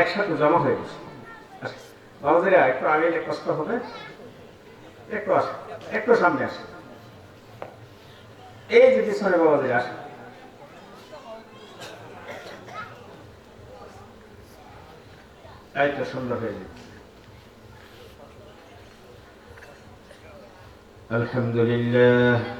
একসাথে জমা হয়ে গেছে। আচ্ছা, বাবাজিরা একটু আগে এলে কষ্ট হবে। একটু আসে একটু সামনে আসে এই যে পিছনে বাবাজিরা আসে সুন্দর হয়ে যাচ্ছে আলহামদুলিল্লাহ।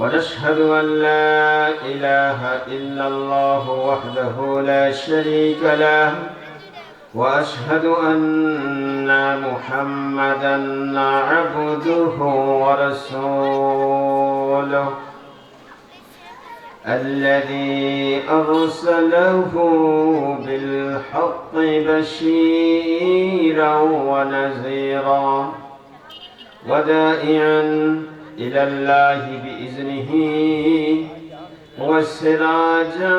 ونشهد أن لا إله إلا الله وحده لا شريك له وأشهد أن محمدا عبده ورسوله الذي أرسله بالحق بشيرا ونذيرا ودائعا إلى الله بإذنه وسراجا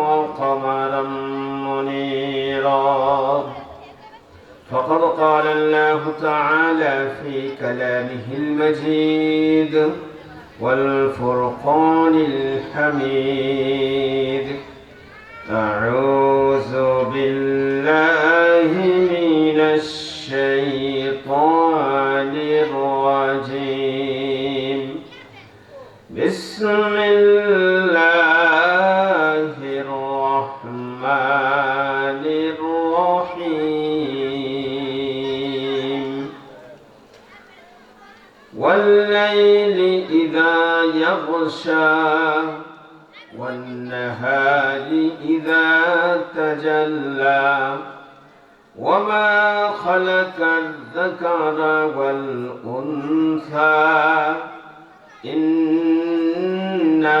وقمرا منيرا. فقد قال الله تعالى في كلامه المجيد والفرقان الحميد. أعوذ بالله من الشيطان بسم الله الرحمن الرحيم. والليل إذا يغشى والنهار إذا تجلى. وما خلق الذكر والأنثى إن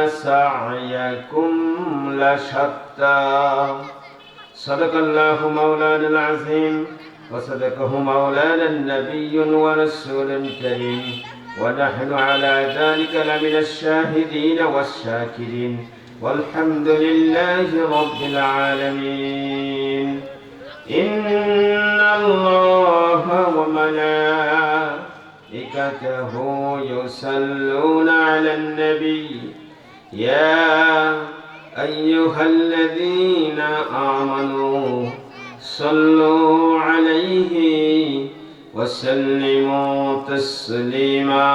سعيكم لشتى. صدق الله مولانا العظيم وصدقه مولانا النبي ورسول كريم ونحن على ذلك لمن الشاهدين والشاكرين. والحمد لله رب العالمين. إن الله وملائكته يصلون على النبي يا أيها الذين آمنوا صلوا عليه وسلموا تسليما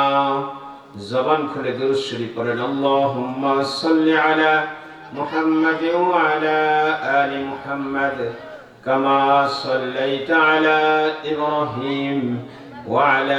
زبان খুলে দুরূদ শরীফ পড়েন আল্লাহুম্মা সাল্লি আলা মুহাম্মাদ ওয়া আলা আলি মুহাম্মাদ কামা সাল্লাইতা আলা ইব্রাহিম ওয়া আলা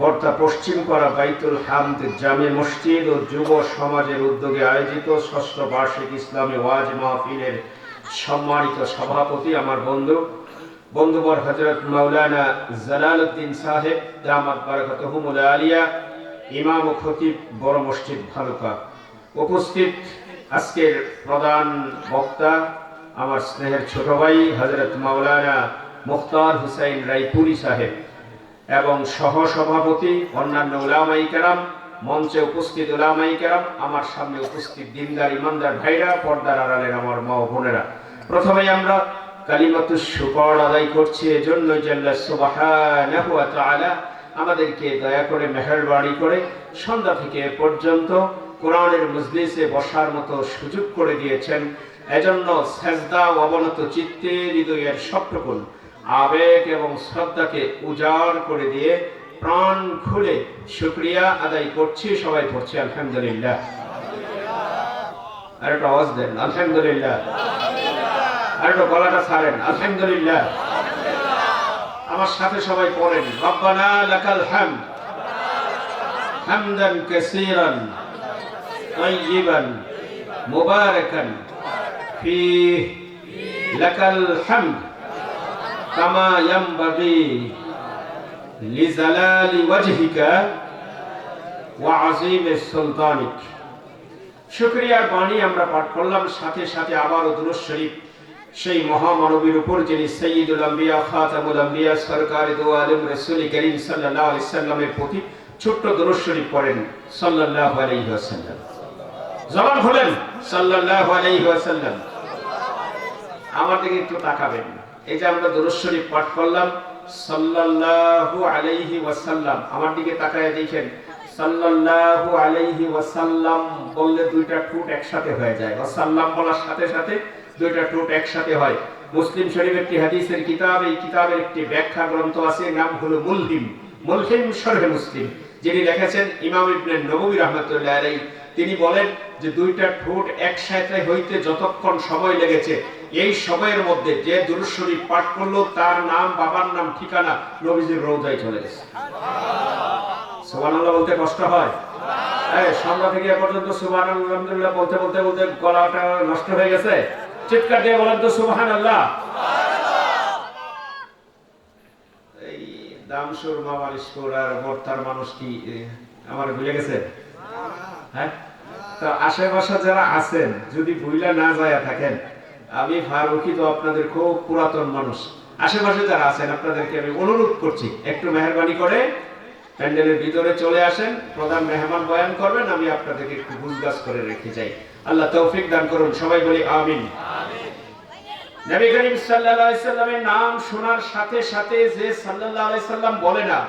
বর্তা পশ্চিম পাড়া বাইতুল হামদ জামে মসজিদ ও যুব সমাজের উদ্যোগে আয়োজিত ষষ্ঠ বার্ষিক ইসলামী ওয়াজ মাহফিলের সম্মানিত সভাপতি আমার বন্ধু বন্ধুবর হজরত মাওলানা জালালউদ্দিন সাহেব, দামাত বারাকাতুহুমুল আলিয়া, ইমাম ও খতিব বড় মসজিদ ভালুকা। উপস্থিত আজকের প্রধান বক্তা আমার স্নেহের ছোট ভাই হজরত মাওলানা মুখতার হুসাইন রায়পুরি সাহেব। এবং সহ সভাপতি অন্যান্য উলামাই কেরাম, মঞ্চে উপস্থিত উলামাই কেরাম, আমার সামনে উপস্থিত দিনদার, ইমানদার ভাইরা, পর্দার আড়ালের আমার মা বোনেরা। প্রথমে আমরা কালিমাতু শুকর আদায় করছি, এজন্য জাল্লা সুবহানাহু ওয়া তাআলা আমাদেরকে দয়া করে মেহেরবানি করে সন্ধ্যা থেকে পর্যন্ত কোরআনের মজলিসে বসার মতো সুযোগ করে দিয়েছেন। এজন্য সেজদা অবনত চিত্তে হৃদয়ের সবটুকুন আবেগ এবং শ্রদ্ধাকে উজাড় করে দিয়ে প্রাণ খুলে শুক্রিয়া আদায় করছি, সবাই পড়ছি আলহামদুলিল্লাহ। আর একটা আওয়াজ দেন, আলহামদুলিল্লাহ। আর একটা গলাটা ছাড়েন, আলহামদুলিল্লাহ। আমার সাথে সবাই পড়েন, রব্বানা লাকাল হামদ হামদান কাসীরান, তাইয়িবান, মুবারাকান ফি লাকাল হামদ। কামা ইয়ামবাগি লিজালালি ওয়াজহিকা ওয়া আযীমি শুকরিয়ার বাণী আমরা পাঠ করলাম, সাথে সাথে আবারও দুরুদ শরীফ সেই মহামানবীর উপর, যিনি সৈয়দুল আম্বিয়া, খাতামুল আম্বিয়া সরকার দু আলম রসুল করিম সাল্লাহ আলাইসাল্লামের প্রতি ছোট্ট দরুদ শরীফ পড়েন সাল্লাহ আলাইহি ওয়াসাল্লাম। জবাব হলেন সাল্লাহ আলাইহি ওয়াসাল্লাম। আমার দিকে একটু তাকাবেন। না এই যে আমরা দুরুদ শরীফ পাঠ করলাম। সাল্লাল্লাহু আলাইহি ওয়াসাল্লাম। আমার দিকে তাকায় দেখেন। সাল্লাল্লাহু আলাইহি ওয়াসাল্লাম বললে দুইটা ঠোঁট একসাথে হয়ে যায়। ওয়াসাল্লাম বলার সাথে সাথে দুইটা ঠোঁট একসাথে হয়। মুসলিম শরীফ একটি হাদিসের কিতাব, এই কিতাবের একটি ব্যাখ্যা গ্রন্থ আছে, নাম হলো মুলহিম। মুলহিম শরহে মুসলিম। যিনি লিখেছেন ইমাম ইবনে নববী রাহমাতুল্লাহ আলাইহি। তিনি বলেন যে দুইটা ঠোঁট একসাথে হইতে যতক্ষণ সময় লেগেছে এই সময়ের মধ্যে যে দুরূদ পাঠ করল, তার নাম, বাবার নাম, ঠিকানা নবীজির রওজায় চলে গেছে। সুবহানাল্লাহ বলতে কষ্ট হয়? এই, সন্ধ্যা থেকে পর্যন্ত সুবহানাল্লাহ, আলহামদুলিল্লাহ বলতে বলতে বলতে গলাটা নষ্ট হয়ে গেছে। চিৎকার দিয়ে বলেন তো, সুবহানাল্লাহ। এই দামসুর মামারিশপুর আর বর্তার মানুষ কি আমার ভুলে গেছে? হ্যাঁ? তো আশেপাশে যারা আছেন, যদি ভুইলা না যায় থাকেন আমি ফারুকি তো আপনাদের খুব পুরাতন মানুষ। আশেপাশে যারা আছেন, আপনাদেরকে আমি অনুরোধ করছি, একটু মেহরবানি করে প্যান্ডেলের ভিতরে চলে আসেন, প্রধান মেহমান বয়ান করবেন, আমি আপনাদেরকে একটু গুজগাছ করে রেখে যাই। আল্লাহ তৌফিক দান করুন, সবাই বলি আমিন। নবী করিম সাল্লাল্লাহু আলাইহি সাল্লামের নাম শোনার সাথে সাথে যে সাল্লাল্লাহু আলাইহি সাল্লাম বলে না,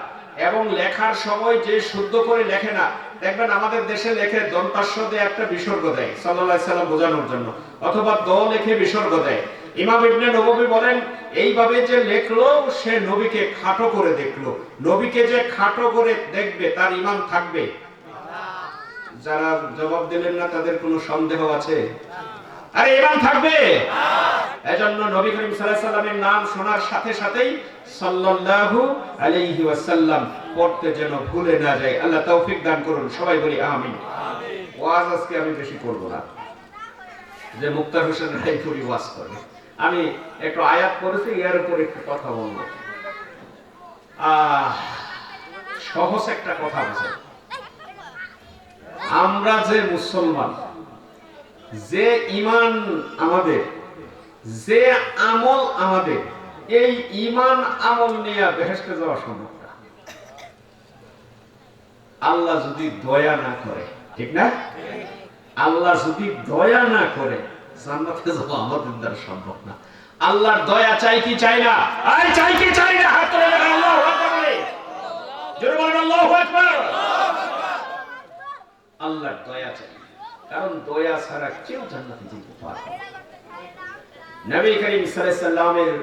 এবং লেখার সময় যে শুদ্ধ করে লেখে না দেখবেন আমাদের দেশে লেখে দন্তাস্য দিয়ে একটা বিসর্গ দেয় সাল্লাল্লাহু সাল্লাম বোঝানোর জন্য। অথবা দ লেখে বিসর্গ দেয় ইমাম ইবনে নববী বলেন, এইভাবে যে লেখলো, সে নবীকে খাটো করে দেখল। নবীকে যে খাটো করে দেখবে, তার ইমান থাকবে। যারা জবাব দিলেন না, তাদের কোনো সন্দেহ আছে? আরে ইমান থাকবে। এজন্য নবী করিম সাল্লাল্লাহু সাল্লামের নাম শোনার সাথে সাথেই সাল্লাল্লাহু আলাইহি ওয়াসাল্লাম পড়তে যেন ভুলে না যায়। আল্লাহ তৌফিক দান করুন সবাই বলি আমিন। ওয়াজ আজকে আমি বেশি করব না। যে মুক্তার হোসেন রায়পুরি ওয়াজ করবে আমি একটু আয়াত করেছি এর উপর একটু কথা বলব। আহ সহজ একটা কথা আছে। আমরা যে মুসলমান যে ইমান আমাদের, যে আমল আমাদের, এই ইমান আমল নিয়ে বেহেস্তে যাওয়া সম্ভব আল্লাহ যদি দয়া না করে, ঠিক না? আল্লাহ যদি দয়া না করে, জান্নাতে যাওয়া আমাদের দ্বারা সম্ভব না। আল্লাহর দয়া চাই কি চাই না? আই চাই কি চাই না? হাত তুলে দেখান, আল্লাহু আকবার জোরে বলেন, আল্লাহু আকবার। আল্লাহর দয়া চাই। কারণ দয়া ছাড়া কেউ জান্নাতে যেতে পারবে না। নবী করিম সাল্লামের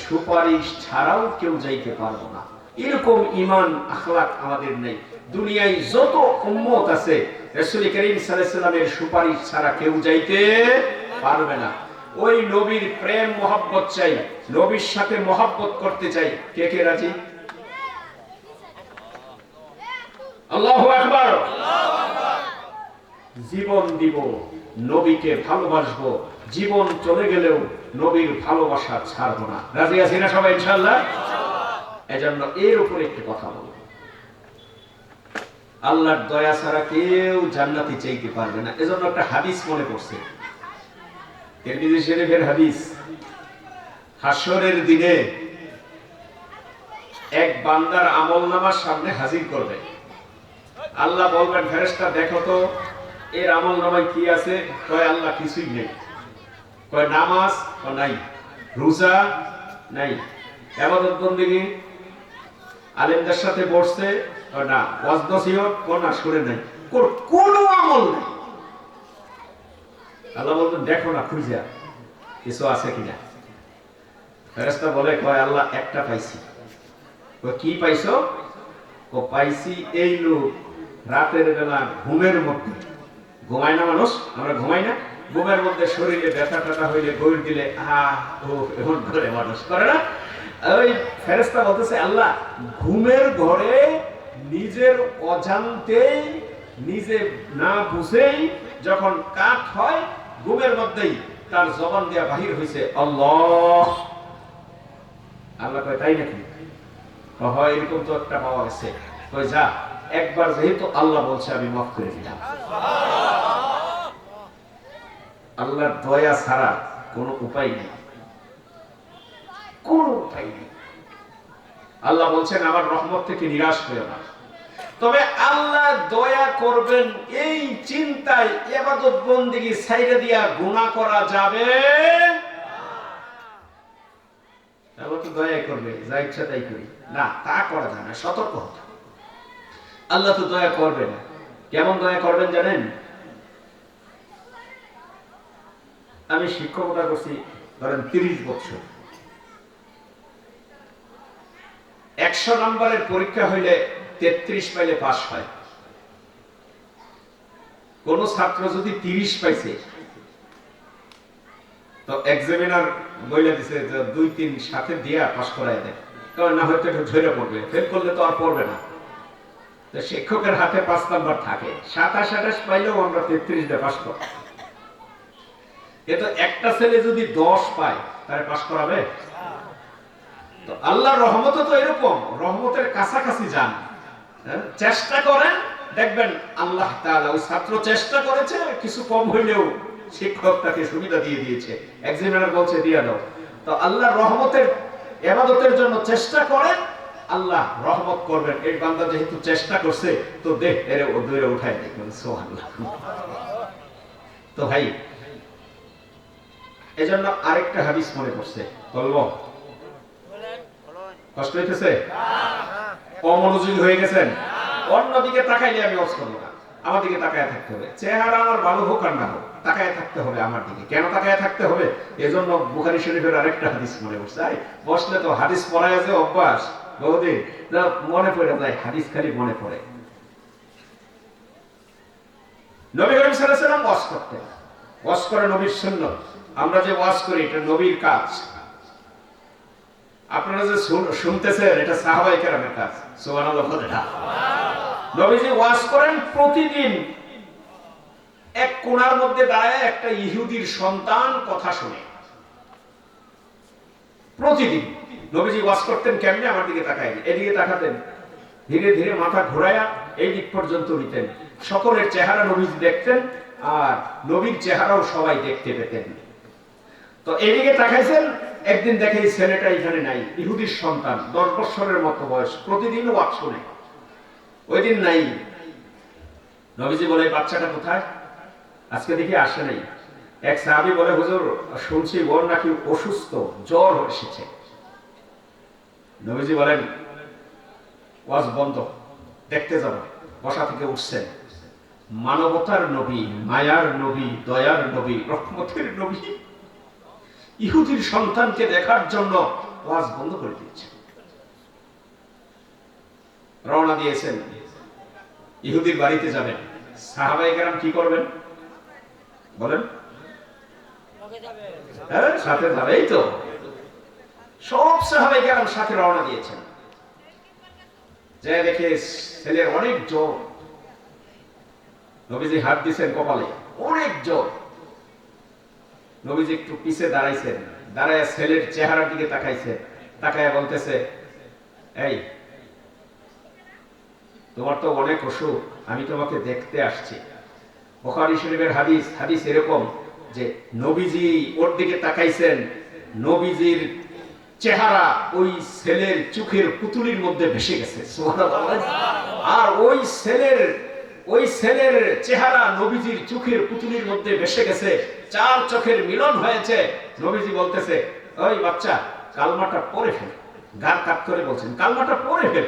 সুপারিশ ছাড়াও কেউ যাইতে পারব না। এরকম ইমান আখলাক আমাদের নেই। দুনিয়ায় যত উম্মত আছে, রাসূল করিম সাল্লামের সুপারিশ ছাড়া কেউ যাইতে পারবে না। ওই নবীর প্রেম, মোহাব্বত চাই, নবীর সাথে মোহাব্বত করতে চাই। কে কে রাজি? আল্লাহু আকবার। জীবন দিব, নবীকে ভালোবাসবো। জীবন চলে গেলেও নবীর ভালোবাসা ছাড়বো না। রাজি আছি না সবাই ইনশাল্লাহ এজন্য এর উপরে একটি কথা বলব। আল্লাহর দয়া ছাড়া কেউ জান্নাতি চাইতে পারবে না। এজন্য একটা হাদিস মনে পড়ছে। তিরমিজি শরীফের হাদিস হাসরের দিনে এক বান্দার আমল নামার সামনে হাজির করবে। আল্লাহ বলবেন, ফেরেশতা, দেখো তো এর আমল নামায় কি আছে? কয়, আল্লাহ কিছুই নেই। কয়, নামাজ নাই। রোজা নাই। এবাদত বন্দিগি আলেমদের সাথে বসছে না ওয়াজ নসিহত ও না শুনে নাই। কোন, কোনো আমল নাই। আল্লাহ বলতেন, দেখো না খুঁজা কিছু আছে কিনা? ফেরেশতা বলে, কয়, আল্লাহ, একটা পাইছি। কি পাইছো? ও পাইছি এই লোক রাতের বেলা ঘুমের মধ্যে। ঘুমায় না মানুষ, আমরা ঘুমাই না। ঘুমের মধ্যে শরীরে ব্যথা ট্যাথা হইলে গৌর দিলে আহ এমন করে মানুষ করে না। ওই ফেরেস্তা বলতেছে, আল্লাহ, ঘুমের ঘরে নিজের অজান্তেই, নিজে না বুঝেই যখন কাঠ হয়, ঘুমের মধ্যেই তার জবান দিয়া বাহির হয়েছে আল্লাহ। আল্লাহ কয়, তাই নাকি? হয়, এরকম তো একটা পাওয়া গেছে। কয়, যা, একবার যেহেতু আল্লাহ বলছে, আমি মাফ করে দিলাম। আল্লাহর দয়া ছাড়া কোনো উপায় নেই। কোন উপায় নেই। আল্লাহ বলছেন, আমার রহমত থেকে নিরাশ হয়ে না। তবে আল্লাহ দয়া করবেন, এই চিন্তায় এবাদত বন্দিগি সাইডে দিয়া গুনাহ করা যাবে দয়া করবে, যা ইচ্ছা তাই করি। না, তা করা যায় না, সতর্ক আল্লাহ তো দয়া করবে না কেমন দয়া করবেন জানেন? আমি শিক্ষকতা করছি ধরেন তিরিশ বছর। একশো নম্বরের পরীক্ষা হইলে তেত্রিশ পাইলে পাস হয়। কোন ছাত্র যদি তিরিশ পাইছে, তো এক্সামিনার বইলে দিছে যে দুই, তিন সাথে দিয়া পাশ করাই দেয়। কারণ না হয়তো একটু ঝরে পড়বে। ফেল করলে তো আর পড়বে না। শিক্ষকের হাতে পাঁচ নাম্বার থাকে। সাতাশ, আঠাশ পাইলেও আমরা তেত্রিশ দিয়ে পাস করব কিন্তু একটা ছেলে যদি দশ পায় তাহলে পাস করাবে? তো আল্লাহর রহমত তো এরকম, রহমতের কাছাকাছি যান। হ্যাঁ? চেষ্টা করেন, দেখবেন আল্লাহ ছাত্র চেষ্টা করেছে, কিছু কম হইলেও শিক্ষক তাকে সুবিধা দিয়ে দিয়েছে। এক্সামিনার বলছে, দিয়ে দাও। তো আল্লাহর রহমতের এবাদতের জন্য চেষ্টা করেন, আল্লাহ রহমত করবেন। এই বান্দা যেহেতু চেষ্টা করছে, তো দেখ, এর দূরে উঠায় দেখবেন সুবহানাল্লাহ তো ভাই এজন্য আরেকটা হাদিস মনে পড়ছে। বলব কষ্ট হইতেছে? অমনোযোগী হয়ে গেছেন? অন্যদিকে তাকাইলে আমি অস করব না। আমার দিকে তাকায় থাকতে হবে। চেহারা আমার ভালো হোক আর না হোক তাকায় থাকতে হবে আমার দিকে। কেন তাকায় থাকতে হবে? এজন্য বুখারী শরীফের আরেকটা হাদিস মনে পড়ছে। আই বসলে তো হাদিস পড়ায় যে অভ্যাস। বহুদিন মনে পড়ে যায় হাদিস খালি মনে পড়ে। নবী করিম সাল্লাল্লাহু আলাইহি ওয়াসাল্লাম ওয়াজ করতেন। ওয়াজ করে নবীর সুন্নাত। আমরা যে ওয়াজ করি, এটা নবীর কাজ। আপনারা যে শুনতেছেন, এটা সাহাবাই কেরামের কাজ। সুবহানাল্লাহ বলে না নবীজি ওয়াজ করেন প্রতিদিন, এক কোণার মধ্যে দাঁড়ায় একটা ইহুদির সন্তান কথা শুনে। প্রতিদিন। নবীজি ওয়াজ করতেন কেমনে? আমার দিকে তাকায় এদিকে তাকাতেন। ধীরে ধীরে মাথা ঘোরায়া এই দিক পর্যন্ত নিতেন। সকলের চেহারা নবীজি দেখতেন, আর নবীর চেহারাও সবাই দেখতে পেতেন। তো এদিকে তাকাইছেন, একদিন দেখে এই ছেলেটা এখানে নাই, ইহুদির সন্তান, দশ বছরের মতো বয়স, প্রতিদিন ওয়াজ শোনে। ওই দিন নাই। নবীজি বলে বাচ্চাটা কোথায়? আজকে দেখি আসে নাই। এক সাহাবি বলে, হুজুর, শুনছি ওর নাকি অসুস্থ, জ্বর এসেছে। নবীজি বলেন, ওয়াজ বন্ধ, দেখতে যাব। বসা থেকে উঠছেন। মানবতার নবী, মায়ার নবী, দয়ার নবী, রহমতের নবী। ইহুদির সন্তানকে দেখার জন্য ওয়াজ বন্ধ করে দিয়েছে। রওনা দিয়েছেন। ইহুদির বাড়িতে যাবেন। সাহাবাই কেরাম কি করবেন? বলেন। হ্যাঁ সাথে যাবে এই তো। সব সাহাবাই কেরাম সাথে রওনা দিয়েছেন। যে দেখে ছেলের অনেক জোর নবীজি হাত দিয়েছেন কপালে। অনেক জোর নবীজি একটু পিছে দাঁড়াইছেন। দাঁড়ায় ছেলের চেহারার দিকে তাকাইছে। তাকায় বলতেছে, এই, তোমার তো অনেক অসুখ, আমি তোমাকে দেখতে আসছি। বুখারী শরীফের হাদিস হাদিস এরকম যে নবীজি ওর দিকে তাকাইছেন, নবীজির চেহারা ওই ছেলের চোখের পুতুলির মধ্যে ভেসে গেছে। আর ওই ছেলের ওই ছেলের চেহারা নবীজির চোখের পুতুলির মধ্যে ভেসে গেছে। চার চোখের মিলন হয়েছে। নবীজি বলতেছে, ওই বাচ্চা, কালমাটা পরে ফেল। গার কাট করে বলছেন, কালমাটা পরে ফেল।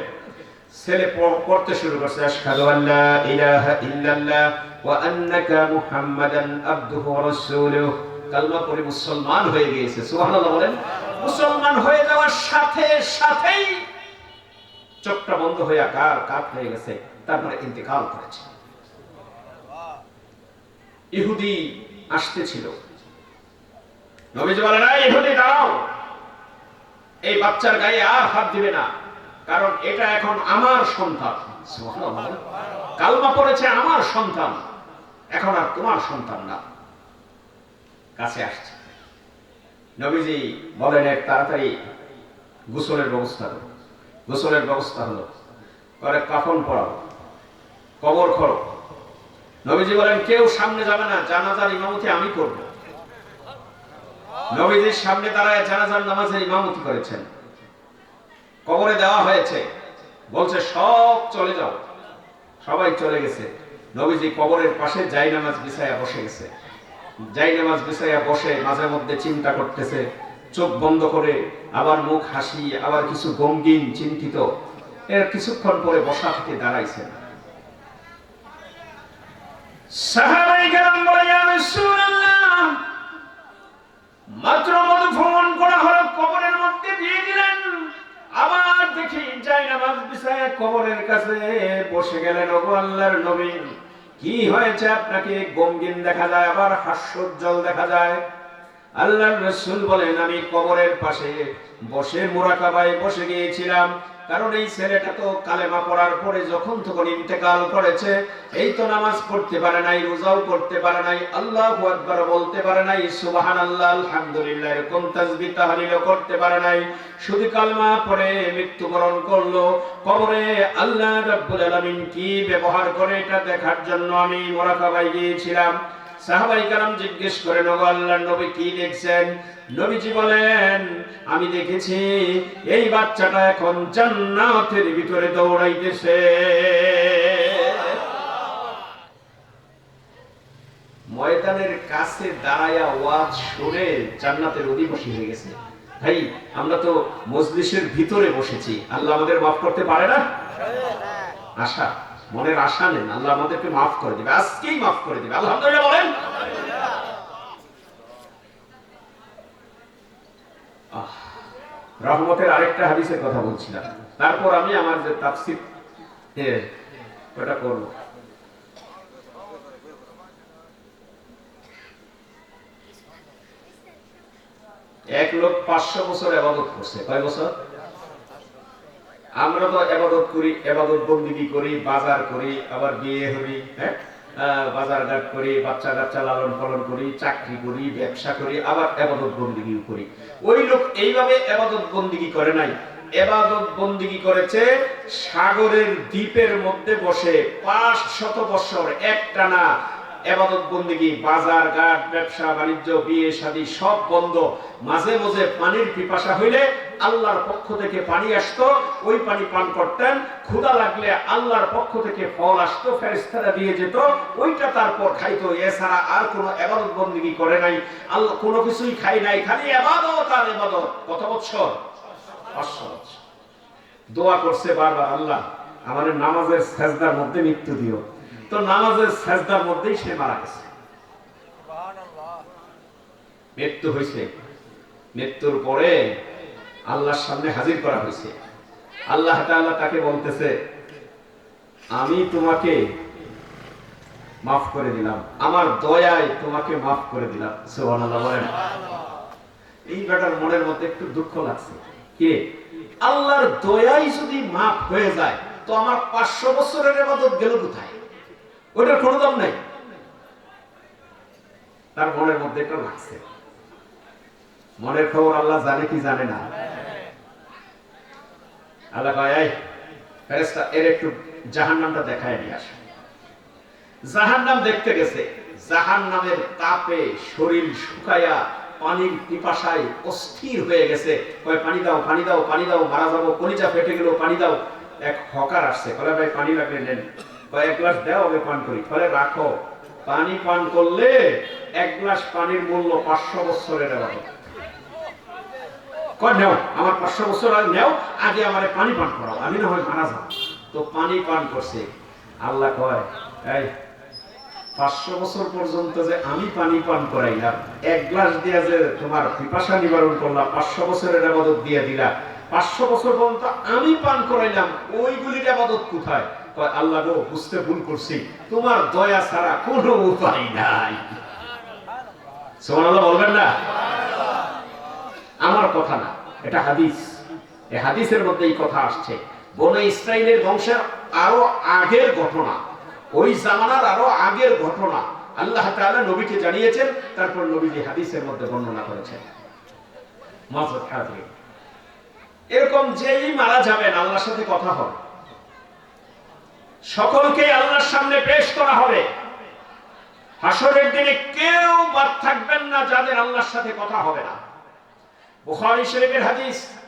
ছেলে পড়তে শুরু করছে, আশহাদু আল্লা ইলাহা ইল্লাল্লাহ ওয়া আন্নাকা মুহাম্মাদান আবদুহু ওয়া রাসূলুহু। কালমা পড়ে মুসলমান হয়ে গিয়েছে। সুবহানাল্লাহ বলেন, মুসলমান হয়ে যাওয়ার সাথে সাথেই চোখটা বন্ধ হয়ে কার কাত হয়ে গেছে, তারপরে ইন্তেকাল করেছে। ইহুদি আসতেছিল। নবীজি বলেন, "এই ইহুদি, দাঁড়াও। এই বাচ্চার গায়ে আর হাত দিবে না, কারণ এটা এখন আমার সন্তান। কালমা পড়েছে আমার সন্তান, এখন আর তোমার সন্তান না। কাছে আসছে। নবীজি বলেন এক তাড়াতাড়ি গোসলের ব্যবস্থা করো। গোসলের ব্যবস্থা হলো। করে কাফন পড়াও, কবর খড়ো নবীজি বলেন, কেউ সামনে যাবে না, জানাজার ইমামতি আমি করব। নবীজির সামনে দাঁড়ায় জানাজার নামাজের ইমামতি করেছেন। কবরে দেওয়া হয়েছে, বলছে, সব চলে যাও। সবাই চলে গেছে। নবীজি কবরের পাশে জাই নামাজ বিছায়া বসে গেছে। জাই নামাজ বিছায়া বসে মাঝে মধ্যে চিন্তা করতেছে চোখ বন্ধ করে, আবার মুখ হাসি, আবার কিছু গমগিন, চিন্তিত। এর কিছুক্ষণ পরে বসা থেকে দাঁড়াইছেন মাত্র করা হলো, কবরের মধ্যে দিয়ে দিলেন। আবার দেখি যাই নামাজ কবরের কাছে বসে গেলেন। ওগো আল্লাহর কি হয়েছে আপনাকে? গমগিন দেখা যায়, আবার হাস্যোজ্জ্বল দেখা যায়। আল্লাহর রসুল বলেন, আমি কবরের পাশে বসে মোরাকাবায় বসে গিয়েছিলাম। কারণ এই ছেলেটা তো কালেমা পড়ার পরে যখন তখন ইন্তেকাল করেছে। এই তো নামাজ পড়তে পারে নাই, রোজাও করতে পারে নাই, আল্লাহ আকবার বলতে পারে নাই সুবাহান আল্লাহ আলহামদুলিল্লাহ, এরকম তাজবি তাহলিলও করতে পারে নাই। শুধু কালমা পড়ে মৃত্যুবরণ করল। কবরে আল্লাহ রাব্বুল আলামিন কি ব্যবহার করে এটা দেখার জন্য আমি মোরাকাবায় গিয়েছিলাম। সাহাবাই কালাম জিজ্ঞেস করেন ও আল্লাহর নবী কি দেখছেন? নবীজি বলেন, আমি দেখেছি এই বাচ্চাটা এখন জান্নাতের ভিতরে দৌড়াইতেছে। ময়দানের কাছে দাঁড়ায়া ওয়াজ শুনে জান্নাতের অধিবাসী হয়ে গেছে। ভাই, আমরা তো মজলিসের ভিতরে বসেছি। আল্লাহ আমাদের মাফ করতে পারে না? আশা মনের আশা নেন আল্লাহ আমাদেরকে মাফ করে দিবে, আজকেই মাফ করে দিবে, আলহামদুলিল্লাহ বলেন। রহমতের আরেকটা হাদিসের কথা বলছিলাম। তারপর আমি আমার যে তাফসির ওটা করব। এক লোক পাঁচশো বছর আবাদত করছে। কয় বছর? আমরা তো আবাদত করি, আবাদত বন্দিগি করি, বাজার করি, আবার বিয়ে করি হ্যাঁ? বাজার ঘাট করি, বাচ্চা কাচ্চা লালন পালন করি, চাকরি করি, ব্যবসা করি, আবার আবাদত বন্দিগি করি। ওই লোক এইভাবে আবাদত বন্দিগি করে নাই। এবাদত বন্দিগি করেছে, সাগরের দ্বীপের মধ্যে বসে, পাঁচ শত বছর একটানা এবাদত বন্দিগি, বাজার ঘাট, ব্যবসা, বাণিজ্য, বিয়ে শাদী সব বন্ধ। মাঝে মাঝে পানির পিপাসা হইলে আল্লাহর পক্ষ থেকে পানি আসতো, ওই পানি পান করতেন। ক্ষুধা লাগলে আল্লাহর পক্ষ থেকে ফল আসতো ফেরেস্তারা দিয়ে যেত, ওইটা তারপর খাইতো। এছাড়া আর কোনো এবাদত বন্দিগি করে নাই। আল্লাহ কোনো কিছুই খাই নাই, খালি এবাদত আর এবাদত। কত বছর দোয়া করছে বারবার আল্লাহ, আমাদের নামাজের সেজদার মধ্যে মৃত্যু দিও। তো নামাজের সেজদার মধ্যেই সে মারা গেছে। মৃত্যু হয়েছে। মৃত্যুর পরে আল্লাহর সামনে হাজির করা হয়েছে। আল্লাহ তাআলা তাকে বলতেছে, আমি তোমাকে মাফ করে দিলাম। আমার দয়ায় তোমাকে মাফ করে দিলাম। সুবহানাল্লাহ বলেন। এই বেটার মনের মধ্যে একটু দুঃখ লাগছে। কে আল্লাহর দয়াই যদি মাফ হয়ে যায়, তো আমার পাঁচশো বছরের এবাদত গেল কোথায়? ওটার কোনো দাম নাই। তার মনের মধ্যে একটা লাগছে। মনের খবর আল্লাহ জানে কি জানে না। আল্লাহ কয়, এই ফেরেশতা, এর একটু দেখায় নিয়ে আসে। জাহান্নাম দেখতে গেছে। জাহান্নামের তাপে শরীর শুকায়া পানির পিপাসায় অস্থির হয়ে গেছে। কয়, পানি দাও পানি দাও পানি দাও, মারা যাব, কলিজা ফেটে গেল, পানি দাও। এক হকার আসছে। কলে ভাই, পানি লাগলে নেন। কয় এক গ্লাস পান করি। ফলে রাখো, পানি পান করলে এক গ্লাস পানির মূল্য পাঁচশো বছরের আবাদত কয়, নেও, আমার পাঁচশো বছর আগে, নেও, আগে আমার পানি পান করাও, আমি না হয় মারা যাব তো পানি পান করছে। আল্লাহ কয়, এই, পাঁচশো বছর পর্যন্ত যে আমি পানি পান করাইলাম, এক গ্লাস দিয়া যে তোমার পিপাসা নিবারণ করলাম, পাঁচশো বছরের আবাদত দিয়ে দিলা, পাঁচশো বছর পর্যন্ত আমি পান করাইলাম, ওইগুলির আবাদত কোথায়? কয়, আল্লাহ গো, বুঝতে ভুল করছি। তোমার দয়া ছাড়া কোনো উপায় নাই। সুবহানাল্লাহ, বলবেন না? আমার কথা না, এটা হাদিস। এই হাদিসের মধ্যে এই কথা আসছে। বনে ইসরায়েলের বংশের আরও আগের ঘটনা, ওই জামানার আরও আগের ঘটনা, আল্লাহ তাআলা নবীকে জানিয়েছেন, তারপর নবীজি হাদিসের মধ্যে বর্ণনা করেছেন। এরকম যেই মারা যাবেন, আল্লাহর সাথে কথা হবে। সকলকে আল্লাহর সামনে পেশ করা হবে। হাসরের দিনে কেউ বাদ থাকবেন না যাদের আল্লাহর সাথে কথা হবে না। বুখারী শরীফের হাদিস